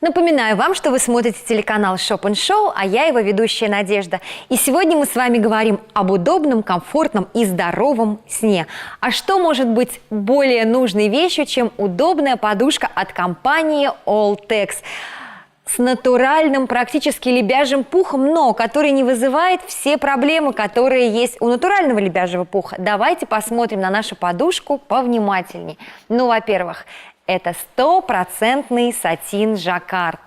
Напоминаю вам, что вы смотрите телеканал Shop Show, а я его ведущая Надежда. И сегодня мы с вами говорим об удобном, комфортном и здоровом сне. А что может быть более нужной вещью, чем удобная подушка от компании Alltex? с натуральным, практически лебяжьим пухом, но который не вызывает все проблемы, которые есть у натурального лебяжьего пуха. Давайте посмотрим на нашу подушку повнимательнее. Ну, во-первых, это стопроцентный сатин жаккард.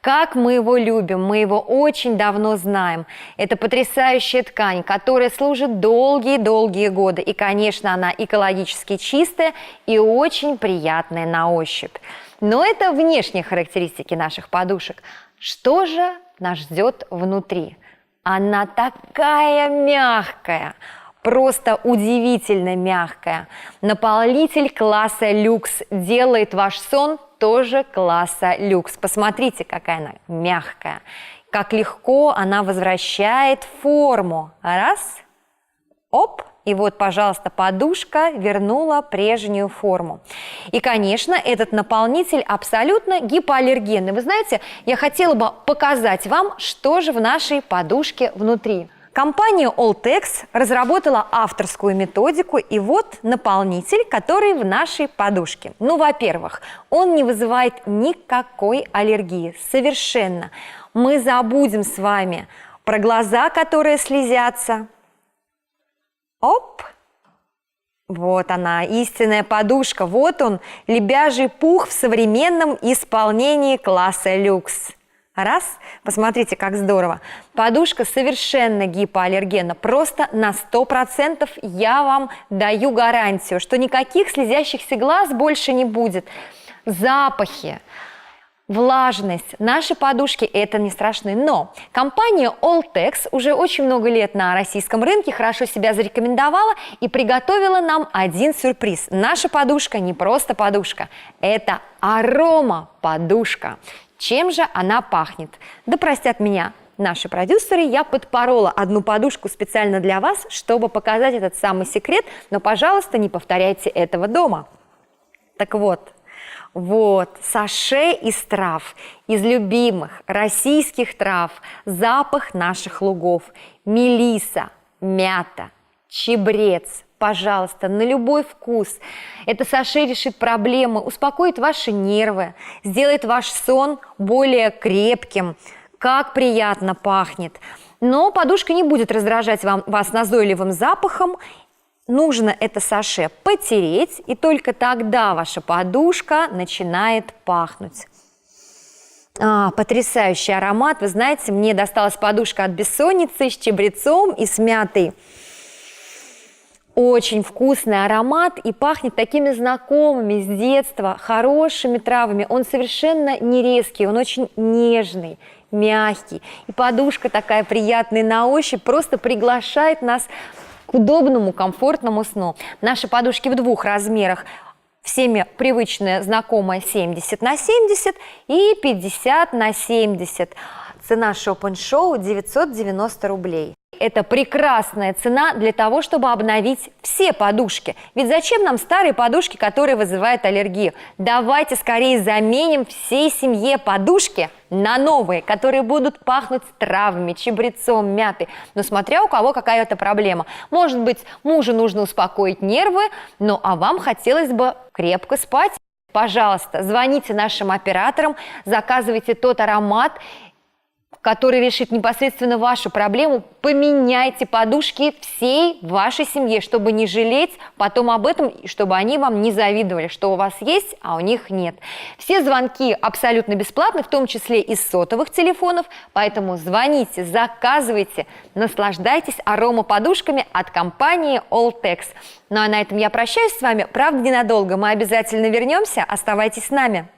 Как мы его любим, мы его очень давно знаем. Это потрясающая ткань, которая служит долгие-долгие годы. И, конечно, она экологически чистая и очень приятная на ощупь. Но это внешние характеристики наших подушек. Что же нас ждет внутри? Она такая мягкая, просто удивительно мягкая. Наполнитель класса люкс делает ваш сон тоже класса люкс. Посмотрите, какая она мягкая. Как легко она возвращает форму. Раз, оп, и вот, пожалуйста, подушка вернула прежнюю форму. И, конечно, этот наполнитель абсолютно гипоаллергенный. Вы знаете, я хотела бы показать вам, что же в нашей подушке внутри. Компания Alltex разработала авторскую методику, и вот наполнитель, который в нашей подушке. Ну, во-первых, он не вызывает никакой аллергии, совершенно. Мы забудем с вами про глаза, которые слезятся. Оп! Вот она, истинная подушка. Вот он, лебяжий пух в современном исполнении класса люкс. Раз, посмотрите, как здорово. Подушка совершенно гипоаллергенна, просто на 100% я вам даю гарантию, что никаких слезящихся глаз больше не будет. Запахи, влажность. Наши подушки это не страшно. Но компания Alltex уже очень много лет на российском рынке хорошо себя зарекомендовала и приготовила нам один сюрприз. Наша подушка не просто подушка, это арома подушка. Чем же она пахнет? Да простят меня наши продюсеры, я подпорола одну подушку специально для вас, чтобы показать этот самый секрет, но, пожалуйста, не повторяйте этого дома. Так вот, вот, саше из трав, из любимых российских трав, запах наших лугов, мелиса, мята, чебрец, пожалуйста, на любой вкус. Это саше решит проблемы, успокоит ваши нервы, сделает ваш сон более крепким. Как приятно пахнет. Но подушка не будет раздражать вам, вас назойливым запахом. Нужно это саше потереть, и только тогда ваша подушка начинает пахнуть. А, потрясающий аромат. Вы знаете, мне досталась подушка от бессонницы с чебрецом и с мятой. Очень вкусный аромат и пахнет такими знакомыми с детства, хорошими травами. Он совершенно не резкий, он очень нежный, мягкий. И подушка такая приятная на ощупь просто приглашает нас к удобному, комфортному сну. Наши подушки в двух размерах. Всеми привычная, знакомая 70 на 70 и 50 на 70. Цена Show 990 рублей. Это прекрасная цена для того, чтобы обновить все подушки. Ведь зачем нам старые подушки, которые вызывают аллергию? Давайте скорее заменим всей семье подушки на новые, которые будут пахнуть травами, чебрецом, мятой. Но смотря у кого какая-то проблема. Может быть, мужу нужно успокоить нервы, ну а вам хотелось бы крепко спать. Пожалуйста, звоните нашим операторам, заказывайте тот аромат который решит непосредственно вашу проблему, поменяйте подушки всей вашей семье, чтобы не жалеть потом об этом, чтобы они вам не завидовали, что у вас есть, а у них нет. Все звонки абсолютно бесплатны, в том числе из сотовых телефонов, поэтому звоните, заказывайте, наслаждайтесь аромаподушками от компании Alltex. Ну а на этом я прощаюсь с вами, правда ненадолго, мы обязательно вернемся, оставайтесь с нами.